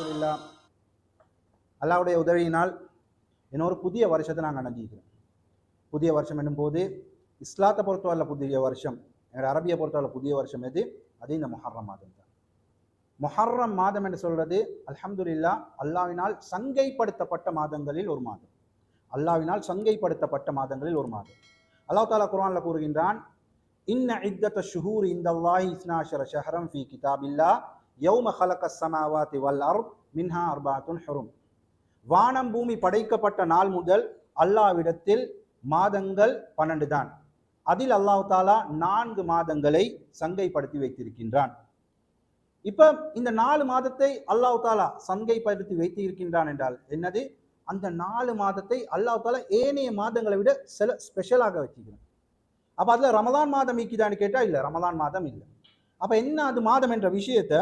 அலமதுல்லா அல்லாவுடைய உதவியினால் இன்னொரு புதிய வருஷத்தை நாங்கள் அடைஞ்சிக்கிறோம் புதிய வருஷம் என்னும் போது இஸ்லாத்தை பொறுத்தவரை புதிய வருஷம் எங்களோட அரபியை பொறுத்தவரை புதிய வருஷம் எது? அது இந்த மொஹர்ரம் மாதம் தான். மொஹர்ரம் மாதம் என்று சொல்கிறது அலமதுல்லா அல்லாவினால் சங்கைப்படுத்தப்பட்ட மாதங்களில் ஒரு மாதம். அல்லாவினால் சங்கைப்படுத்தப்பட்ட மாதங்களில் ஒரு மாதம். அல்லா தாலா குரானில் கூறுகின்றான் இன்ன இத்தத்த ஷுஹூர் இந்தல்லாஹி இஸ்னாஷர ஷஹரம் ஃபி கிதாபில்லா யௌம ஹலக ஸமாவாதி வல் அர்த் மின்ஹா அர்பாத்துன் ஹுரும். வானம் பூமி படைக்கப்பட்ட நாள் முதல் அல்லாவிடத்தில் மாதங்கள் பன்னெண்டு தான் அதில் அல்லாஹ் தாலா நான்கு மாதங்களை சங்கைப்படுத்தி வைத்திருக்கின்றான். இப்ப இந்த நாலு மாதத்தை அல்லாஹ் தாலா சங்கைப்படுத்தி வைத்து இருக்கின்றான் என்றால் என்னது? அந்த நாலு மாதத்தை அல்லாஹ் தாலா ஏனைய மாதங்களை விட சில ஸ்பெஷலாக வச்சுக்கிறான். அப்போ அதில் ரமதான் மாதம் ஈக்கிதான்னு கேட்டால் இல்லை ரமதான் மாதம் இல்லை. அப்போ என்ன அது மாதம் என்ற விஷயத்தை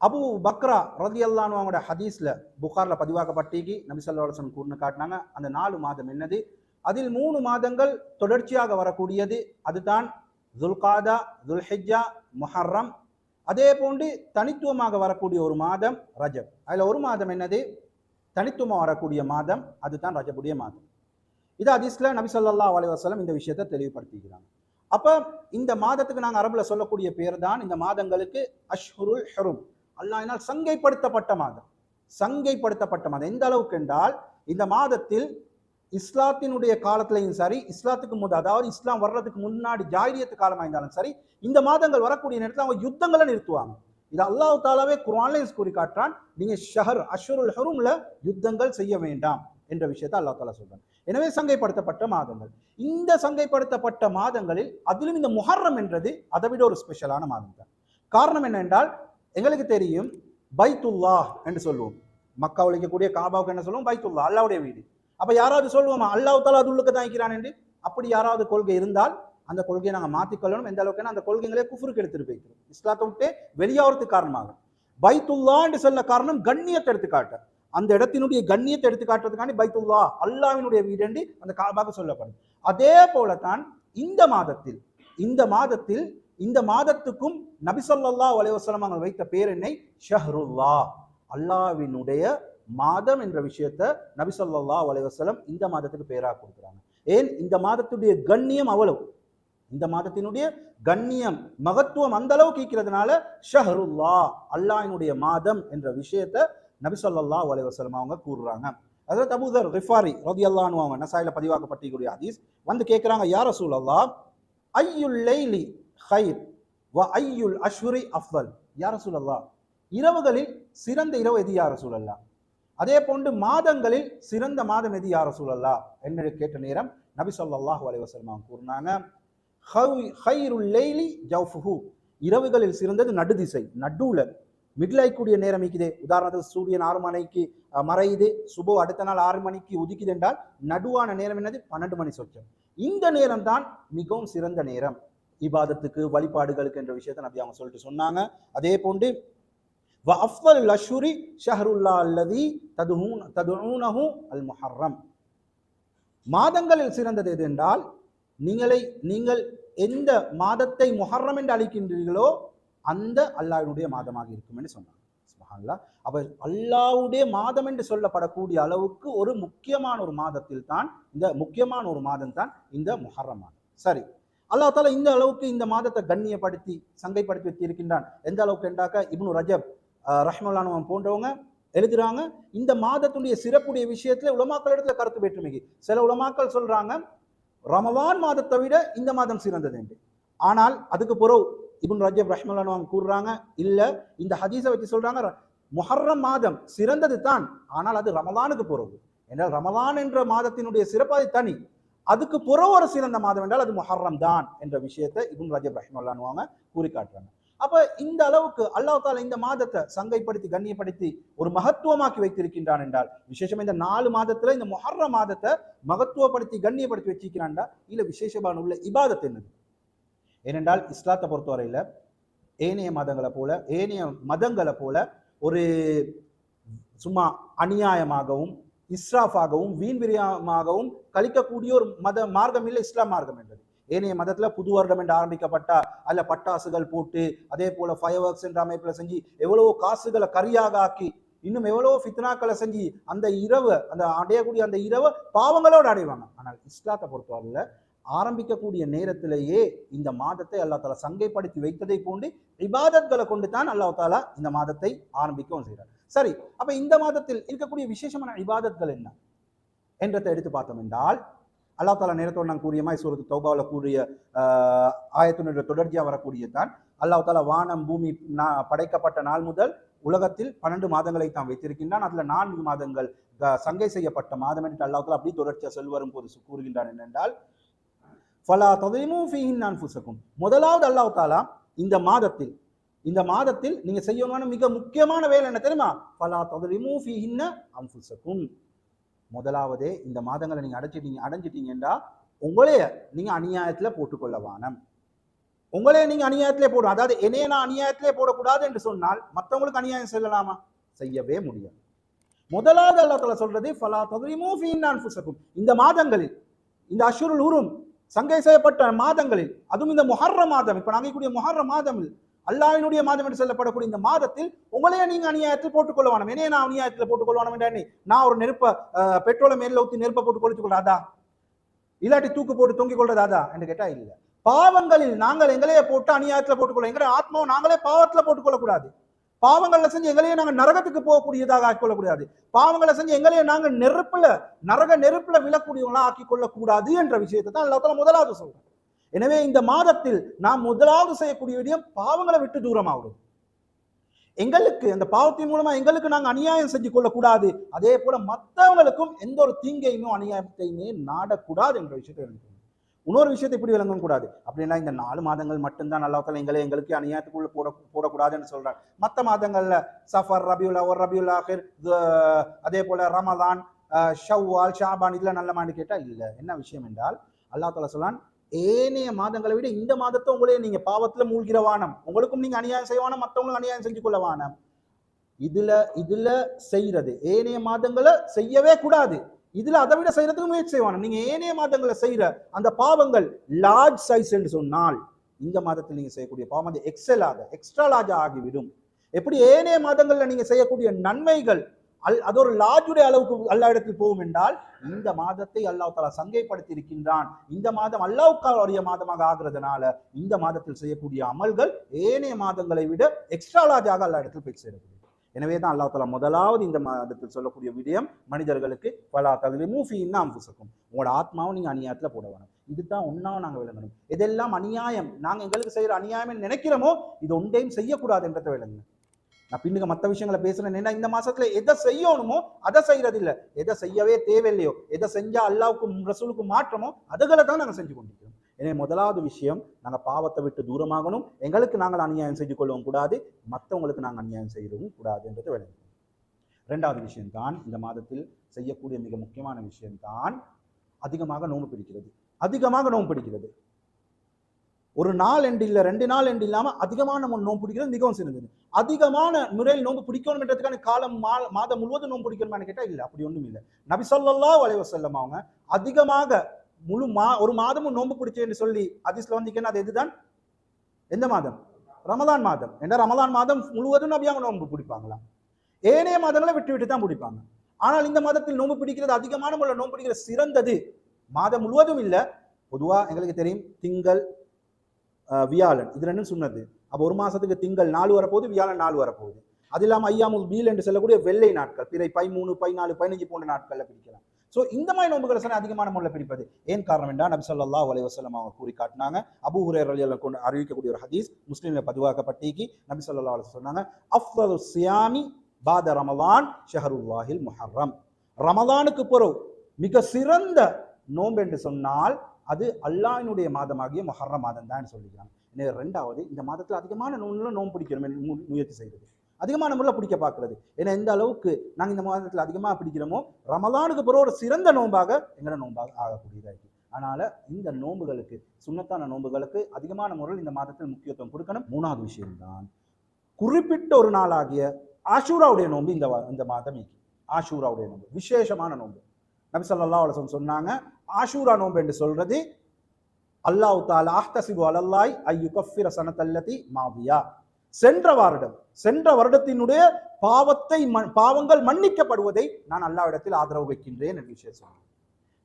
அபு பக்ரா ரதி அவங்களோட ஹதீஸ்ல புகார்ல பதிவாக்கப்பட்டிக்கு நபி கூர்னு காட்டினாங்க. அந்த நாலு மாதம் என்னது? அதில் மூணு மாதங்கள் தொடர்ச்சியாக வரக்கூடியது அதுதான் துல்காதா துல்ஹிஜா முஹர்ரம். அதே போன்று தனித்துவமாக வரக்கூடிய ஒரு மாதம் ரஜப். அதில் ஒரு மாதம் என்னது? தனித்துவமாக வரக்கூடிய மாதம் அதுதான் ரஜபுடைய மாதம். இது அதிஸ்ல நபி சொல்லா அலைஹி இந்த விஷயத்தை தெளிவுபடுத்திக்கிறாங்க. அப்போ இந்த மாதத்துக்கு நாங்கள் அரபில் சொல்லக்கூடிய பேர் தான் இந்த மாதங்களுக்கு அஷ்ஹுருல் ஹெரும். அல்லாஹ்வினால் சங்கைப்படுத்தப்பட்ட மாதம். சங்கைப்படுத்தப்பட்ட மாதம். எந்த அளவுக்கு என்றால் இந்த மாதத்தில் இஸ்லாத்தினுடைய காலத்திலையும் சரி இஸ்லாத்துக்கு முன் அதாவது இஸ்லாம் வர்றதுக்கு முன்னாடி ஜாகிரியத்து காலமாக இருந்தாலும் சரி இந்த மாதங்கள் வரக்கூடிய நேரத்தில் அவங்க யுத்தங்களை நிறுத்துவாங்க. இது அல்லாஹ் தாலாவே குர்ஆன்லையும் கூறி காட்டுறான் நீங்கள் ஷஹர் அஷ்ஹுருல் ஹுரும்ல யுத்தங்கள் செய்ய வேண்டாம் என்ற விஷயத்தை அல்லாஹ் தாலா சொல்றான். எனவே சங்கைப்படுத்தப்பட்ட மாதங்கள். இந்த சங்கைப்படுத்தப்பட்ட மாதங்களில் அதிலும் இந்த முஹர்ரம் என்றது அதை விட ஒரு ஸ்பெஷலான மாதம் தான் காரணம் என்னென்றால் எங்களுக்கு தெரியும் பைத்துல்லா என்று சொல்லுவோம் மக்கா ஒழிக்கக்கூடிய காபாவுக்கு என்ன சொல்லுவோம் பைத்துல்லா அல்லாவுடைய வீடு. அப்போ யாராவது சொல்லுவோமா? அல்லாஹ் தாலா அது உள்ளுக்கு தான் இருக்கிறான் என்று? அப்படி யாராவது கொள்கை இருந்தால் அந்த கொள்கையை நாங்கள் மாற்றிக்கொள்ளணும் எந்த அளவுக்கு அந்த கொள்கைகளே குஃபுருக்கு எடுத்துட்டு போய்க்கிறோம் இஸ்லாத்தை விட்டு வெளியாகிறதுக்கு காரணமாக. பைத்துல்லா என்று சொல்ல காரணம் கண்ணியத்தை எடுத்துக்காட்ட. அந்த இடத்தினுடைய கண்ணியத்தை எடுத்து காட்டுறதுக்காண்டி பைத்துல்லா அல்லாவினுடைய வீடு என்று அந்த காபாக சொல்லப்படும் அதே போலத்தான் இந்த மாதத்தில் இந்த மாதத்தில் இந்த மாதத்துக்கும் நபிசல்லா ஸல்லல்லாஹு அவங்க வைத்த பேர் என்னை? ஷஹ்ருல்லா. அல்லாவினுடைய மாதம் என்ற விஷயத்த நபிசல்லா ஸல்லல்லாஹு இந்த மாதத்துக்கு பேராக கொடுக்குறாங்க. ஏன்? இந்த மாதத்துடைய கண்ணியம் அவ்வளவு. இந்த மாதத்தினுடைய கண்ணியம் மகத்துவம் அந்த அளவுக்கு இருக்கிறதுனால ஷஹருல்லா அல்லாஹினுடைய மாதம் என்ற விஷயத்த நபிசல்லா ஸல்லல்லாஹு அவங்க கூறுறாங்க. அதாவது அபூதர் ரிஃபாரி ரதி அல்லான்னு அவங்க நசாயில பதிவாக்கப்பட்டிருக்கிற ஹதீஸ் வந்து கேட்குறாங்க யார் சூழல்லா ஐயுல்லைலி ஹைர் வ ஐயுல் அஷ்ஹுரி அஃபல் யார ரசூலல்லாஹ் இரவுகளில் சிறந்த இரவு எது யார ரசூலல்லாஹ் அதே போன்று மாதங்களில் சிறந்த மாதம் எது யார ரசூலல்லாஹ் என்று கேட்ட நேரம் நபி ஸல்லல்லாஹு அலைவசல்மா கூறினாங்க ஹைருல் லெய்லி ஜௌஃபுஹு. இரவுகளில் சிறந்தது நடுதிசை நடுவுல. மிடில் ஆயிக்கூடிய நேரம் இருக்குது உதாரணத்துக்கு சூரியன் ஆறு மணிக்கு மறையுது. சுபோ அடுத்த நாள் ஆறு மணிக்கு உதிக்குது என்றால் நடுவான நேரம் என்னது? பன்னெண்டு மணி சொச்சம். இந்த நேரம் தான் மிகவும் சிறந்த நேரம். இபாதத்துக்கு வழிபாடுகளுக்கு என்ற விஷயத்தை நபி அவங்க சொல்லிட்டு சொன்னாங்க. அதே போன்று வ அஃபல் ஷஹருல்லா அல்லதி ததுஹூன் ததுஊனஹு அல் முஹர்ரம் மாதங்களில் சிறந்தது எது என்றால் நீங்களை நீங்கள் எந்த மாதத்தை முஹர்ரம் என்று அழைக்கின்றீர்களோ அந்த அல்லாஹினுடைய மாதமாக இருக்கும் என்று சொன்னாங்க. சுபஹான்லா அவர் அல்லாஹ்வுடைய மாதம் என்று சொல்லப்படக்கூடிய அளவுக்கு ஒரு முக்கியமான ஒரு மாதத்தில் தான் இந்த முக்கியமான ஒரு மாதம் தான் இந்த முஹர்ரம் மாதம். சரி. அல்லாஹ் தாலா இந்த அளவுக்கு இந்த மாதத்தை கண்ணியப்படுத்தி சங்கைப்படுத்தி இருக்கின்றான் எந்த அளவுக்கு என்றாக்க இப்னு ரஜப் ரஹ்மல்லானவன் போன்றவங்க எழுதுறாங்க இந்த மாதத்துடைய சிறப்புடைய விஷயத்துல உலமாக்கள் இடத்துல கருத்து வேற்றுமைக்கு. சில உலமாக்கள் சொல்றாங்க ரமவான் மாதத்தை விட இந்த மாதம் சிறந்தது என்று. ஆனால் அதுக்கு பிறகு இபுன் ரஜப் ரஹ்மல்லானவன் கூறுறாங்க இல்ல இந்த ஹதீஸை வச்சு சொல்றாங்க ர- முஹர்ரம் மாதம் சிறந்தது தான் ஆனால் அது ரமலானுக்கு போறது என்றால் ரமலான் என்ற மாதத்தினுடைய சிறப்பு அது தனி. அதுக்கு புற ஒரு சிறந்த மாதம் என்றால் அது முஹர்ரம் தான் என்ற விஷயத்தை இபுன் ரஜப் ரஹ்மல்லானுவாங்க கூறி காட்டுறாங்க. அப்ப இந்த அளவுக்கு அல்லாஹ் தால இந்த மாதத்தை சங்கைப்படுத்தி கண்ணியப்படுத்தி ஒரு மகத்துவமாக்கி வைத்திருக்கின்றான் என்றால் விசேஷமா இந்த நாலு மாதத்துல இந்த மொஹர்ர மாதத்தை மகத்துவப்படுத்தி கண்ணியப்படுத்தி வச்சிருக்கிறான்டா? இல்ல விசேஷமான உள்ள இபாதத் என்னது? ஏனென்றால் இஸ்லாத்தை பொறுத்தவரையில ஏனைய மதங்களை போல ஏனைய மதங்களை போல ஒரு சும்மா அநியாயமாகவும் இஸ்ராஃபாகவும் வீண் விரியமாகவும் கழிக்கக்கூடிய ஒரு மத மார்க்கம் இல்லை இஸ்லாம் மார்க்கம் என்றது ஏனைய மதத்துல புது வருடம் என்று ஆரம்பிக்கப்பட்டா அல்ல பட்டாசுகள் போட்டு அதே போல ஃபயர் ஒர்க்ஸ் என்ற அமைப்புல செஞ்சு எவ்வளவோ காசுகளை கரியாக ஆக்கி இன்னும் எவ்வளவோ ஃபித்னாக்களை செஞ்சு அந்த இரவு அந்த அடையக்கூடிய அந்த இரவை பாவங்களோடு அடைவாங்க. ஆனால் இஸ்லாத்தை பொறுத்தவரையில் ஆரம்பிக்கக்கூடிய நேரத்திலேயே இந்த மாதத்தை அல்லா தாலா சங்கைப்படுத்தி வைத்ததை போன்று இபாதத்களை கொண்டு தான் அல்லாஹ் தாலா இந்த மாதத்தை ஆரம்பிக்கவும் செய்கிறார். சரி அப்ப இந்த மாதத்தில் இருக்கக்கூடிய விசேஷமான இபாதத்கள் என்ன என்றதை எடுத்து பார்த்தோம் என்றால் அல்லாஹ் தாலா நேரத்தோடு நான் கூறிய மாதிரி சூரத்து தௌபாவில் கூறிய ஆயத்தினுடைய தொடர்ச்சியாக வரக்கூடிய தான் அல்லாஹ் தாலா வானம் பூமி நா- படைக்கப்பட்ட நாள் முதல் உலகத்தில் பன்னெண்டு மாதங்களை தான் வைத்திருக்கின்றான். அதில் நான்கு மாதங்கள் சங்கை செய்யப்பட்ட மாதம் என்று அல்லாஹ் தாலா அப்படி தொடர்ச்சியாக செல்வரும் போது கூறுகின்றான் என்னென்றால் ஃபலா ததைமு ஃபீஹின் அன்ஃபுசக்கும் முதலாவது அல்லாஹ் தாலா இந்த மாதத்தில் இந்த மாதத்தில் நீங்க செய்யணும்னு மிக முக்கியமான வேலை என்ன தெரியுமா? ஃபலா ததைமு ஃபீஹின்ன அன்ஃபுசக்கும் முதலாவதே இந்த மாதங்களை நீங்க அடைச்சிட்டீங்க அடைஞ்சிட்டீங்கன்றா உங்களைய நீங்க அநியாயத்துல போட்டுக்கொள்ள வானம். உங்களே நீங்க அநியாயத்திலே போடும் அதாவது என்னைய நான் அநியாயத்திலே போடக்கூடாது என்று சொன்னால் மற்றவங்களுக்கு அநியாயம் செல்லலாமா செய்யவே முடியாது. முதலாவது அல்லாஹ் சொல்றது ஃபலா ததைமு ஃபீஹின்ன அன்ஃபுசக்கும் இந்த மாதங்களில் இந்த அஷுருல் உரும் சங்கை செய்யப்பட்ட மாதங்களில் அதுவும் இந்த முஹர்ர மாதம் இப்போ நாங்க கூடிய முஹர்ர மாதமில் அல்லாவினுடைய மாதம் என்று சொல்லப்படக்கூடிய இந்த மாதத்தில் உங்களையே நீங்க அநியாயத்தில் போட்டுக்கொள்ள வேணும். என்னைய நான் அநியாயத்தில் போட்டுக்கொள்ள வேணும் நான் ஒரு நெருப்ப பெட்ரோலை மேல ஊற்றி நெருப்பை போட்டு கொளுத்துக் கொள்றாதா? இல்லாட்டி தூக்கு போட்டு தொங்கிக் கொள்றதாதா? என்று கேட்டா இல்ல. பாவங்களில் நாங்கள் எங்களையே போட்டு அநியாயத்துல போட்டுக்கொள்ள எங்களை ஆத்மாவை நாங்களே பாவத்துல போட்டுக்கொள்ளக்கூடாது பாவங்களை செஞ்சு எங்களையே நாங்க நரகத்துக்கு போகக்கூடியதாக ஆக்கிக்கொள்ளக்கூடாது. பாவங்களை செஞ்சு எங்களையே நாங்க நெருப்புல நரக நெருப்புல விழக்கூடியவங்களா ஆக்கிக் கொள்ளக் கூடாது என்ற விஷயத்தை தான் எல்லாத்தாலும் முதலாவது சொல்றேன். எனவே இந்த மாதத்தில் நாம் முதலாவது செய்யக்கூடிய விடயம் பாவங்களை விட்டு தூரமாகும் எங்களுக்கு அந்த பாவத்தின் மூலமா எங்களுக்கு நாங்க அநியாயம் செஞ்சு கொள்ளக்கூடாது. அதே போல மற்றவங்களுக்கும் எந்த ஒரு தீங்கையுமே அநியாயத்தையுமே நாடக்கூடாது என்ற விஷயத்தை இன்னொரு விஷயத்தை இப்படி விளங்கவும் கூடாது? அப்படின்னா இந்த நாலு மாதங்கள் மட்டும்தான் அல்லாஹ் எங்களை எங்களுக்கு அநியாயத்துக்குள்ள போட போடக்கூடாதுன்னு சொல்றாங்க மற்ற மாதங்கள்ல சஃபர் ரபியுல் அவர் ரபியுல் ஆஹிர் அதே போல ரமலான் ஷவ்வால் ஷாபான் இதுல நல்லமான்னு கேட்டால் இல்லை. என்ன விஷயம் என்றால் அல்லாஹ் தாலா சொல்லான் ஏனைய மாதங்களை விட இந்த மாதத்தை உங்களே நீங்க பாவத்துல மூழ்கிற வானம். உங்களுக்கும் நீங்க அநியாயம் செய்வானம் மற்றவங்களும் அநியாயம் செஞ்சு கொள்ள வானம். இதுல இதுல செய்யறது ஏனைய மாதங்களை செய்யவே கூடாது. இதுல அதை விட செய்யறதுக்கு முயற்சி செய்வானம் நீங்க ஏனைய மாதங்களை செய்யற அந்த பாவங்கள் லார்ஜ் சைஸ் என்று சொன்னால் இந்த மாதத்தில் நீங்க செய்யக்கூடிய பாவம் அது எக்ஸல் ஆக எக்ஸ்ட்ரா லார்ஜ் ஆகிவிடும். எப்படி ஏனைய மாதங்கள்ல நீங்க செய்யக்கூடிய நன்மைகள் அல் அது ஒரு லார்ஜுடைய அளவுக்கு அல்லா இடத்தில் போகும் என்றால் இந்த மாதத்தை அல்லாஹ் தாலா சங்கைப்படுத்தி இருக்கின்றான் இந்த மாதம் அல்லாவுக்காரிய மாதமாக ஆகிறதுனால இந்த மாதத்தில் செய்யக்கூடிய அமல்கள் ஏனைய மாதங்களை விட எக்ஸ்ட்ரா லார்ஜாக அல்லா இடத்தில் போய் சேரக்கூடிய எனவே தான் அல்லாஹ் தலா முதலாவது இந்த மாதத்தில் சொல்லக்கூடிய விடயம் மனிதர்களுக்கு பலா தகுதி மூஃபி இன்னாம் புசக்கும் உங்களோட ஆத்மாவும் நீங்கள் அநியாயத்தில் போட வேணும். இதுதான் ஒன்னாவும் நாங்கள் விளங்கணும். இதெல்லாம் அநியாயம் நாங்கள் எங்களுக்கு செய்கிற அநியாயம் நினைக்கிறோமோ இது ஒன்றையும் செய்யக்கூடாது என்றதை விளங்கணும் நான் பின்னுக்கு மற்ற விஷயங்களை பேசுறேன். ஏன்னா இந்த மாசத்துல எதை செய்யணுமோ அதை செய்யறது இல்லை எதை செய்யவே தேவையில்லையோ எதை செஞ்சா அல்லாவுக்கும் ரசூலுக்கும் மாற்றமோ அதுகளை தான் நாங்கள் செஞ்சு கொண்டிருக்கிறோம். எனவே முதலாவது விஷயம் நாங்கள் பாவத்தை விட்டு தூரமாகணும். எங்களுக்கு நாங்கள் அநியாயம் செய்து கொள்ளவும் கூடாது. மற்றவங்களுக்கு நாங்கள் அநியாயம் செய்யவும் கூடாது என்றது விளங்கும் ரெண்டாவது விஷயம்தான் இந்த மாதத்தில் செய்யக்கூடிய மிக முக்கியமான விஷயம்தான் அதிகமாக நோன்பு பிடிக்கிறது. அதிகமாக நோம்பு பிடிக்கிறது. ஒரு நாள் எண்டு இல்லை ரெண்டு நாள் எண்டு இல்லாமல் அதிகமான நம்ம நோன்பு பிடிக்கிறது மிகவும் சிறந்தது. அதிகமான முறையில் நோன்பு பிடிக்கணுன்றதுக்கான காலம் மா- மாதம் முழுவதும் நோன்பு பிடிக்கணுமான்னு கேட்டால் இல்லை அப்படி ஒன்றும் இல்லை நபி ஸல்லல்லாஹு அலைஹி அவங்க அதிகமாக முழு மா ஒரு மாதமும் நோன்பு பிடிச்சேன்னு சொல்லி அதிஸ்ல வந்தீங்கன்னா அது எதுதான்? எந்த மாதம்? ரமதான் மாதம். ஏன்னா ரமதான் மாதம் முழுவதும் நபியாக நோன்பு பிடிப்பாங்களா ஏனைய மாதங்களை விட்டு விட்டு தான் பிடிப்பாங்க. ஆனால் இந்த மாதத்தில் நோன்பு பிடிக்கிறது அதிகமான முறையில் நோன்பு பிடிக்கிறது சிறந்தது. மாதம் முழுவதும் இல்லை. பொதுவாக எங்களுக்கு தெரியும் திங்கள் வியாழன். இது ரெண்டும் சொன்னது? அப்போ ஒரு மாதத்துக்கு திங்கள் நாலு வரப்போகுது வியாழன் நாலு வரப்போகுது. அது இல்லாமல் ஐயாமுல் பீல் என்று சொல்லக்கூடிய வெள்ளை நாட்கள். பிறை பதிமூணு பதினாலு பதினஞ்சு போன்ற நாட்களில் பிடிக்கலாம். ஸோ இந்த மாதிரி நோன்புகளை சொன்ன அதிகமான முறையில் பிடிப்பது. ஏன் காரணம் என்றால் நபி சொல்லா அலைஹி வஸல்லம் அவங்க கூறி காட்டினாங்க. அபு ஹுரைரா கொண்டு அறிவிக்கக்கூடிய ஒரு ஹதீஸ் முஸ்லீமில் பதிவாக்கப்பட்டிக்கு நபி சொல்லா அலைஹி சொன்னாங்க அஃதலு சியாமி பாத ரமலான் ஷஹருல்லாஹில் முஹர்ரம். ரமலானுக்கு பிறகு மிக சிறந்த நோன்பு என்று சொன்னால் அது அல்லாஹினுடைய மாதமாகிய முஹர்ரம் மாதம் தான் சொல்லிக்கிறாங்க. ரெண்டாவது இந்த மாதத்தில் அதிகமான நோன்புல நோன்பு பிடிக்கணும் முயற்சி செய்கிறது அதிகமான முறையில் பிடிக்க பார்க்குறது. ஏன்னா எந்த அளவுக்கு நாங்கள் இந்த மாதத்தில் அதிகமாக பிடிக்கிறோமோ ரமலானுக்கு பிறகு ஒரு சிறந்த நோன்பாக எங்களோட நோன்பாக ஆகக்கூடியதாக இருக்குது அதனால் இந்த நோன்புகளுக்கு சுண்ணத்தான நோன்புகளுக்கு அதிகமான முறையில் இந்த மாதத்தில் முக்கியத்துவம் கொடுக்கணும். மூணாவது விஷயம்தான் குறிப்பிட்ட ஒரு நாளாகிய ஆஷூராவுடைய நோன்பு இந்த இந்த மாதம் ஆஷூராவுடைய நோன்பு விசேஷமான நோன்பு. நபி ஸல்லல்லாஹு அலைஹி சொன்னாங்க ஆஷூரா நோன்பு என்று சொல்றது அல்லாஹ் தாலா அஹ்தசிபு அலல்லாய் ஐயு கஃபிர சனத்தல்லதி மாவியா சென்ற வருடம் சென்ற வருடத்தினுடைய பாவத்தை பாவங்கள் மன்னிக்கப்படுவதை நான் அல்லாவிடத்தில் ஆதரவு வைக்கின்றேன் என்று விஷயம் சொன்னேன்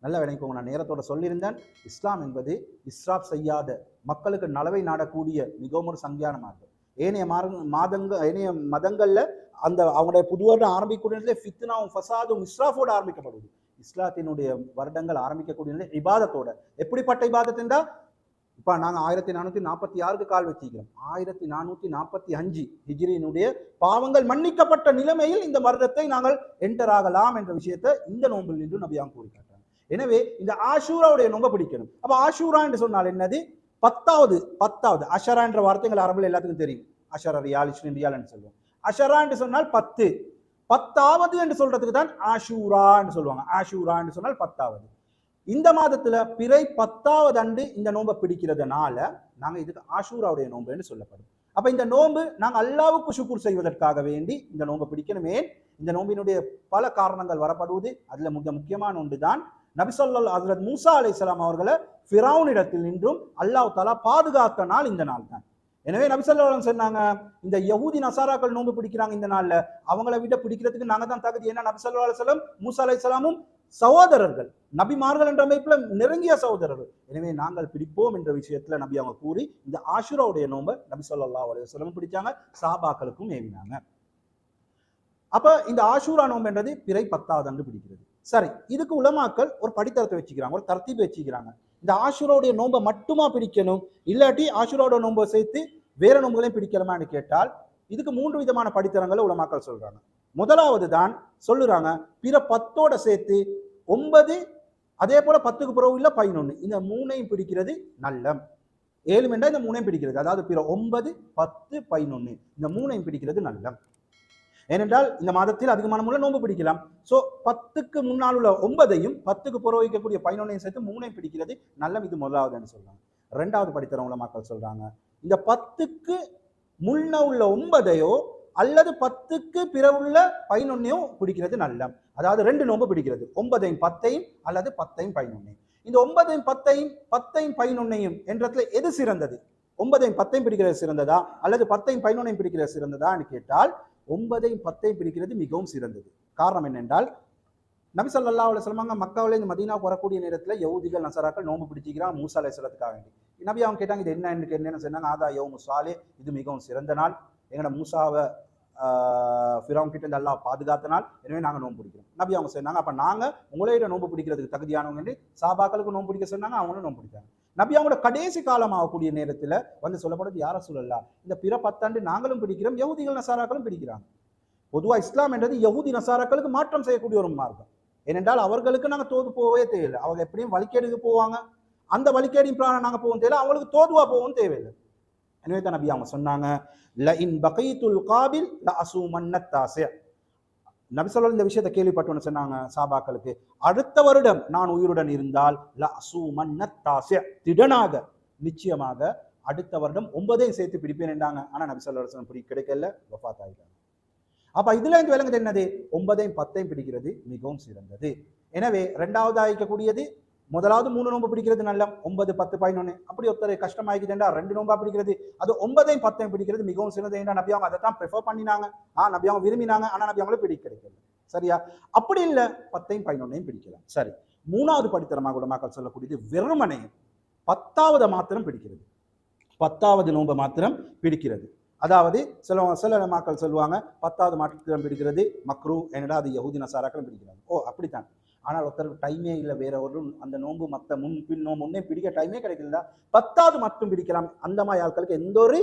நல்ல விளைக்கோங்க நான் நேரத்தோட சொல்லியிருந்தேன். இஸ்லாம் என்பது இஸ்ராப் செய்யாத மக்களுக்கு நலவை நாடக்கூடிய மிகவும் ஒரு சங்கியான மார்க்கம். ஏனைய மார்க மாதங்க ஏனைய மதங்களில் அந்த அவங்களுடைய புது வருடம் ஆரம்பிக்கக்கூடிய ஃபித்னாவும் ஃபசாதும் இஸ்ராஃபோடு ஆரம்பிக்கப்படுது. இஸ்லாத்தினுடைய வருடங்கள் ஆரம்பிக்கக்கூடிய இபாதத்தோட. எப்படிப்பட்ட இபாதத் இப்போ நாங்கள் ஆயிரத்தி நானூற்றி நாற்பத்தி ஆறுக்கு கால் வச்சிக்கிறோம். ஆயிரத்தி நானூற்றி நாற்பத்தி அஞ்சு ஹிஜ்ரியினுடைய பாவங்கள் மன்னிக்கப்பட்ட நிலைமையில் இந்த வருடத்தை நாங்கள் என்டர் ஆகலாம் என்ற விஷயத்தை இந்த நோம்பில் நின்று நபியாம் கூறி காட்டுறாங்க எனவே இந்த ஆஷூராவுடைய நோம்ப பிடிக்கணும். அப்போ ஆஷூரா என்று சொன்னால் என்னது? பத்தாவது பத்தாவது அஷரா என்ற வார்த்தைகள் அரபில் எல்லாத்துக்கும் தெரியும். அஷரா ரியால் இஸ்லின் சொல்லுவோம். அஷரா என்று சொன்னால் பத்து. பத்தாவது என்று சொல்றதுக்கு தான் ஆஷூரா என்று சொல்லுவாங்க. ஆஷூரா என்று சொன்னால் பத்தாவது. இந்த மாதத்துல பிறை பத்தாவது அண்டு இந்த நோன்பை பிடிக்கிறதுனால நாங்க இதுக்கு ஆஷூராவுடைய நோன்புன்னு சொல்லப்படும். அப்ப இந்த நோன்பு நாங்க அல்லாவுக்கு சுக்குர் செய்வதற்காக வேண்டி இந்த நோன்பை பிடிக்கணுமே. இந்த நோம்பினுடைய பல காரணங்கள் வரப்படுவது அதுல மிக முக்கியமான ஒன்று தான் நபிசல்லா ஹசரத் மூசா அலைஹிஸ்ஸலாம் அவர்களை ஃபிரௌனிடத்தில் நின்றும் அல்லாஹ் தலா பாதுகாத்த நாள் இந்த நாள் தான் எனவே நபிசல்லா சொன்னாங்க இந்த யஹூதி நசாராக்கள் நோன்பு பிடிக்கிறாங்க இந்த நாள்ல. அவங்கள விட பிடிக்கிறதுக்கு நாங்க தான் தகுதி. ஏன்னா நபிசல்லா அலுவலம் மூசா அலைஹிஸ்ஸலாமும் சகோதரர்கள் நபிமார்கள் என்ற அமைப்பில் நெருங்கிய சகோதரர்கள். எனவே நாங்கள் பிடிப்போம் என்ற விஷயத்துல நபி அவங்க கூறி இந்த ஆஷுராவுடைய நோன்பை நபி சொல்லா அலைஹி வஸல்லம் பிடிச்சாங்க சாபாக்களுக்கும் ஏவினாங்க. அப்ப இந்த ஆஷூரா நோம்புன்றது பிறை பத்தாவது அன்று பிடிக்கிறது. சரி இதுக்கு உலமாக்கள் ஒரு படித்தரத்தை வச்சுக்கிறாங்க ஒரு தர்த்தீப் வச்சுக்கிறாங்க. இந்த ஆஷூராவுடைய நோன்பை மட்டுமா பிடிக்கணும்? இல்லாட்டி ஆஷூராவோட நோன்பை சேர்த்து வேற நோன்புகளையும் பிடிக்கலாமான்னு கேட்டால் இதுக்கு மூன்று விதமான படித்தரங்களை உலமாக்கள் சொல்றாங்க. முதலாவது தான் சொல்லுறாங்க பிற பத்தோட சேர்த்து ஒன்பது அதே போல பத்துக்கு பிறகு இல்லை பதினொன்று இந்த மூணையும் பிடிக்கிறது நல்லம். ஏழு மெண்டா இந்த மூணையும் பிடிக்கிறது. அதாவது பிற ஒன்பது பத்து பதினொன்று இந்த மூணையும் பிடிக்கிறது நல்லம். ஏனென்றால் இந்த மாதத்தில் அதிகமான முறை நோன்பு பிடிக்கலாம். ஸோ பத்துக்கு முன்னால் உள்ள ஒன்பதையும் பத்துக்கு புறவிக்கக்கூடிய பதினொன்னையும் சேர்த்து மூணையும் பிடிக்கிறது நல்லம். இது முதலாவதுன்னு சொல்றாங்க. ரெண்டாவது படித்தரவங்கள மக்கள் சொல்றாங்க. இந்த பத்துக்கு முன்ன உள்ள ஒன்பதையோ அல்லது பத்துக்கு பிறவுள்ள பதினொன்னையோ பிடிக்கிறது நல்லம் அதாவது ரெண்டு நோன்பு பிடிக்கிறது. ஒன்பதையும் பத்தையும் அல்லது பத்தையும் பதினொன்னையும். இந்த ஒன்பதையும் பத்தையும் பத்தையும் பதினொன்னையும் என்றதுல எது சிறந்தது? ஒன்பதையும் பத்தையும் பிடிக்கிறது சிறந்ததா? அல்லது பத்தையும் பதினொன்னையும் பிடிக்கிறது சிறந்ததான்னு கேட்டால் ஒன்பதையும் பத்தையும் பிடிக்கிறது மிகவும் சிறந்தது. காரணம் என்னென்றால் நபி சொல்லா அவ்வளோ சொல்லுவாங்க மக்காவில இந்த மதீனாவுக்கு வரக்கூடிய நேரத்தில் யவுதிகள் நசராக்கள் நோன்பு பிடிச்சிக்கிறான் மூசா அலைஹிஸ்ஸலாத்துக்காக வேண்டி. நபி அவங்க கேட்டாங்க இது என்ன என்னென்னு? சொன்னாங்க ஆதா யோ சாலே இது மிகவும் சிறந்த நாள். எங்களோட மூசாவை ஃபிரௌன் கிட்ட இருந்து அல்லாஹ் பாதுகாத்த நாள் எனவே நாங்கள் நோன்பு பிடிக்கிறோம். நபி அவங்க சொன்னாங்க அப்போ நாங்கள் உங்களையிட நோன்பு பிடிக்கிறதுக்கு தகுதியானவங்க சாபாக்களுக்கு நோன்பு பிடிக்க சொன்னாங்க அவங்களும் நோன்பு பிடிக்காங்க நபி அவங்களோட கடைசி காலம் ஆகக்கூடிய நேரத்தில் வந்து சொல்லப்படுது யாரை சொல்லலாம் இந்த பிற பத்தாண்டு நாங்களும் பிடிக்கிறோம் யகுதிகள் நசாராக்களும் பிடிக்கிறாங்க. பொதுவாக இஸ்லாம் என்றது யகுதி நசாராக்களுக்கு மாற்றம் செய்யக்கூடிய ஒரு மார்க்கம். ஏனென்றால் அவர்களுக்கு நாங்கள் தோது போகவே தேவையில்லை. அவங்க எப்படியும் வழிகேடுக்கு போவாங்க. அந்த வழிகேடின் பிராணம் நாங்கள் போகவும் தேவையில்லை. அவங்களுக்கு தோதுவா போகவும் தேவையில்லை. எனவே தான் நபி அவங்க சொன்னாங்க ல இன் பகைத்துல் காபில் ல அசூமன்ன தாசே நபி இந்த விஷயத்தை கேள்விப்பட்டோன்னு சொன்னாங்க சாபாக்களுக்கு அடுத்த வருடம் நான் உயிருடன் இருந்தால் ல அசூமன்ன தாசே திடனாக நிச்சயமாக அடுத்த வருடம் ஒன்பதையும் சேர்த்து பிடிப்பேன் என்றாங்க. ஆனால் நபி சொல்லல் பிடி கிடைக்கல. வஃபாத் ஆகிட்டாங்க. அப்ப இதுல இருந்து விளங்குது என்னது? ஒன்பதையும் பத்தையும் பிடிக்கிறது மிகவும் சிறந்தது. எனவே ரெண்டாவது ஆயிக்கக்கூடியது முதலாவது மூணு நோன்பு பிடிக்கிறது நல்ல ஒன்பது பத்து பதினொன்று அப்படி ஒருத்தர் கஷ்டமாகிக்கிட்டா ரெண்டு நோம்பா பிடிக்கிறது. அது ஒன்பதையும் பத்தையும் பிடிக்கிறது மிகவும் சிறந்தது. ஏன்னா நபி அவங்க அதை தான் ப்ரிஃபர் பண்ணினாங்க. ஆ நபி அவங்க விரும்பினாங்க ஆனால் நபி அவங்களும் பிடிக்க சரியா? அப்படி இல்லை பத்தையும் பதினொன்னையும் பிடிக்கலாம். சரி. மூணாவது படித்தரமாக கூட மக்கள் சொல்லக்கூடியது வெறுமனையும் பத்தாவது மாத்திரம் பிடிக்கிறது. பத்தாவது நோன்பை மாத்திரம் பிடிக்கிறது. அதாவது சில சில மக்கள் சொல்லுவாங்க பத்தாவது மாத்திரம் பிடிக்கிறது மக்ரூ என்னடா அது யகுதி நசாராக்களும் பிடிக்கிறாங்க. ஓ அப்படித்தான். ஆனால் ஒருத்தருக்கு டைமே இல்லை வேற ஒரு அந்த நோன்பு மற்ற முன் பின் நோம்பு ஒன்றே பிடிக்க டைமே கிடைக்கல பத்தாவது மட்டும் பிடிக்கலாம். அந்த மாதிரி ஆட்களுக்கு எந்த ஒரு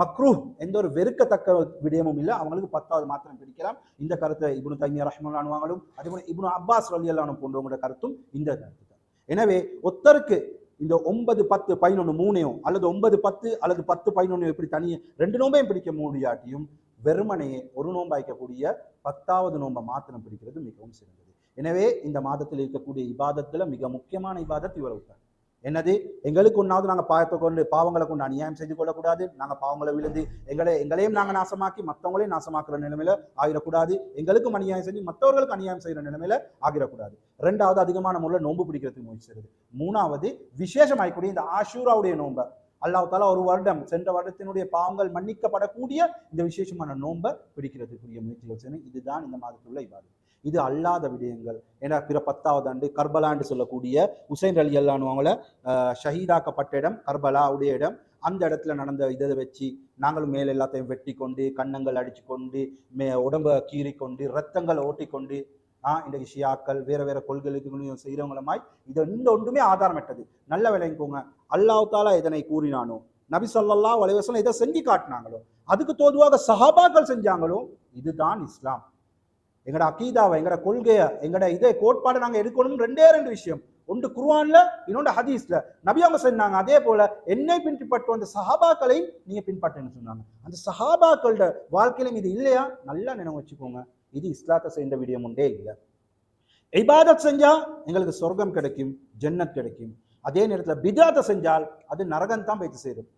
மக்ரூ எந்த ஒரு வெறுக்கத்தக்க விடயமும் இல்லை. அவங்களுக்கு பத்தாவது மாத்திரம் பிடிக்கலாம். இந்த கருத்தை இப்னு தைமியா ரஹ்மானுவாங்களும் அதே போல இப்னு அப்பாஸ் வலியல்லானும் போன்றவங்களோட கருத்தும் இந்த கருத்து தான் எனவே ஒருத்தருக்கு இந்த ஒன்பது பத்து பதினொன்று மூணையும் அல்லது ஒன்பது பத்து அல்லது பத்து பதினொன்று எப்படி தனியே ரெண்டு நோம்பையும் பிடிக்க முடியாட்டியும் வெறுமனையே ஒரு நோம்பாய்க்கக்கூடிய பத்தாவது நோன்பை மாத்திரம் பிடிக்கிறது மிகவும் சிறந்தது. எனவே இந்த மாதத்தில் இருக்கக்கூடிய இபாதத்தில் மிக முக்கியமான இபாதத் இவ்வளவு தான். என்னது? எங்களுக்கு ஒன்றாவது நாங்கள் பாவத்தை கொண்டு பாவங்களை கொண்டு அநியாயம் செய்து கொள்ளக்கூடாது. நாங்கள் பாவங்களை விழுந்து எங்களை எங்களையும் நாங்கள் நாசமாக்கி மற்றவங்களையும் நாசமாக்குற நிலைமையில ஆகிடக்கூடாது எங்களுக்கும் அநியாயம் செஞ்சு மற்றவர்களுக்கு அநியாயம் செய்கிற நிலைமையில ஆகிடக்கூடாது. ரெண்டாவது அதிகமான முறையில் நோன்பு பிடிக்கிறதுக்கு முயற்சி மூணாவது விசேஷமாய்க்கூடிய இந்த ஆஷூராவுடைய நோன்பை. அல்லாஹ் தாலா ஒரு வருடம் சென்ற வருடத்தினுடைய பாவங்கள் மன்னிக்கப்படக்கூடிய இந்த விசேஷமான நோன்பை பிடிக்கிறதுக்குரிய முயற்சிகள் செய்யணும். இதுதான் இந்த மாதத்துள்ள இவ்வாறு இது அல்லாத விடயங்கள். ஏன்னா பிற பத்தாவது ஆண்டு கர்பலான்னு சொல்லக்கூடிய உசைன் அலி அல்லானுவங்கள ஷஹீதாக்கப்பட்ட இடம் கர்பலாவுடைய இடம். அந்த இடத்துல நடந்த இதை வச்சு நாங்களும் மேல் எல்லாத்தையும் வெட்டி கொண்டு கன்னங்கள் அடிச்சு கொண்டு மே உடம்பை கீறி கொண்டு ரத்தங்களை ஓட்டிக்கொண்டு ஆஹ் இன்றைக்கு ஷியாக்கள் வேற வேற கொள்கைகளுக்கு செய்கிறவங்களுமாய் இது இந்த ஒன்றுமே ஆதாரமற்றது. நல்ல விளைவிக்கோங்க அல்லாஹ் தாலா இதனை கூறினானோ நபி சொல்லல்லா வலைவசம் இதை செஞ்சு காட்டினாங்களோ அதுக்கு தோதுவாக சஹாபாக்கள் செஞ்சாங்களோ இதுதான் இஸ்லாம். எங்கட அகீதாவை எங்கட கொள்கையை எங்கட இதே கோட்பாடை நாங்கள் எடுக்கணும் ரெண்டே ரெண்டு விஷயம். ஒன்று குர்ஆன்ல இன்னொன்று ஹதீஸ்ல. நபி அவங்க சொன்னாங்க அதே போல என்னை பின்பற்ற அந்த சஹாபாக்களை நீங்க பின்பற்றுன்னு சொன்னாங்க. அந்த சஹாபாக்களோட வாழ்க்கையிலும் இது இல்லையா? நல்லா நினைவு வச்சுக்கோங்க. இது இஸ்லாத்தை சேர்ந்த விடயம் உண்டே இல்லை. இபாதத் செஞ்சா எங்களுக்கு சொர்க்கம் கிடைக்கும் ஜன்னத் கிடைக்கும். அதே நேரத்தில் பிதாத்தை செஞ்சால் அது நரகம் தான் போயிட்டு சேரும்.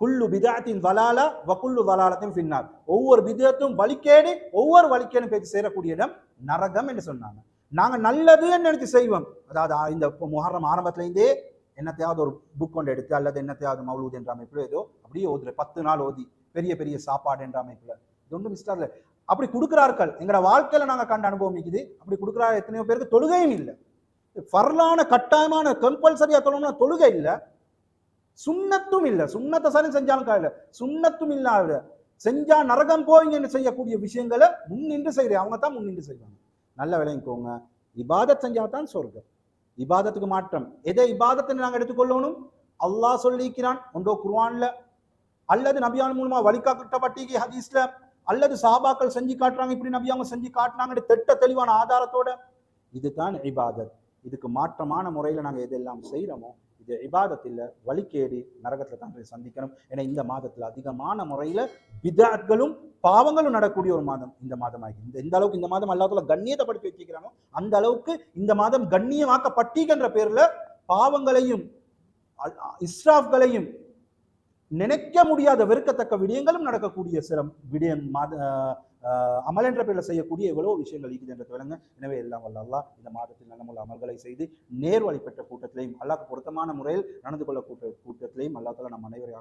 குல்லு பிதாத்தின் வலாலா வக்குல்லு வலாலத்தையும் பின்னார் ஒவ்வொரு விதத்தும் வலிக்கேடு ஒவ்வொரு வலிக்கேடும் பேச்சு சேரக்கூடிய இடம் நரகம் என்று சொன்னாங்க. நாங்கள் நல்லதுன்னு நினைச்சு செய்வோம். அதாவது இந்த முகரம் ஆரம்பத்துலேருந்தே என்னத்தையாவது ஒரு புக் கொண்டு எடுத்து அல்லது என்னத்தையாவது மௌலூத் என்ற அமைப்புல ஏதோ அப்படியே ஓதுல பத்து நாள் ஓதி பெரிய பெரிய சாப்பாடு என்ற அமைப்பில். இது ஒன்றும் மிஸ்டர் இல்லை. அப்படி கொடுக்குறார்கள். எங்களோட வாழ்க்கையில் நாங்கள் கண்ட அனுபவம் இருக்குது அப்படி கொடுக்குறாரு எத்தனையோ பேருக்கு தொழுகையும் இல்லை. ஃபர்லான கட்டாயமான கம்பல்சரியாக தொழணும்னா தொழுகை இல்லை. சுண்ணத்தும் இல்லை. சுண்ணத்தை சரி செஞ்சாலும் காயில. சுண்ணத்தும் இல்லாத செஞ்சா நரகம் போயிங்கன்னு செய்யக்கூடிய விஷயங்களை முன்னின்று செய்யறேன். அவங்க தான் முன்னின்று செய்வாங்க. நல்ல விளங்கிக்கோங்க இபாதத் செஞ்சா தான் சொர்க்கம். இபாதத்துக்கு மாற்றம். எதை இபாதத்தை நாங்கள் எடுத்துக்கொள்ளணும்? அல்லாஹ் சொல்லிக்கிறான். ஒன்றோ குர்ஆன்ல? அல்லது நபியான் மூலமா வழிகாட்டப்பட்டிக்கு ஹதீஸ்ல? அல்லது சாபாக்கள் செஞ்சு காட்டுறாங்க. இப்படி நபி அவங்க செஞ்சு காட்டுனாங்க திட்ட தெளிவான ஆதாரத்தோட? இதுதான் இபாதத். இதுக்கு மாற்றமான முறையில் நாங்கள் எதெல்லாம் செய்கிறோமோ இந்த இபாதத்தில் இல்ல நரகத்தில் தான் போய் சந்திக்கணும். ஏன்னா இந்த மாதத்தில் அதிகமான முறையில் விதாட்களும் பாவங்களும் நடக்கூடிய ஒரு மாதம் இந்த மாதம் ஆகி இந்த இந்த அளவுக்கு இந்த மாதம் அல்லாத்துல கண்ணியத்தைப்படுத்தி வச்சிருக்கிறாங்க அந்த அளவுக்கு இந்த மாதம் கண்ணியமாக்கப்பட்டிருக்கின்ற பேரில் பாவங்களையும் இஸ்ராஃப்களையும் நினைக்க முடியாத வெறுக்கத்தக்க விடயங்களும் நடக்கக்கூடிய சில விடயம் மாத அமல் என்ற பேரில் செய்யக்கூடிய எவ்வளோ விஷயங்கள் இருக்குது என்று விளங்க எனவே எல்லாம் வல்ல அல்லாஹ் இந்த மாதத்தில் நல்லமுள்ள அமல்களை செய்து நேர்வழி பெற்ற கூட்டத்திலையும் அல்லாஹ் பொருத்தமான முறையில் நடந்து கொள்ள கூட்ட கூட்டத்திலையும் அல்லாத்தால நம் அனைவரை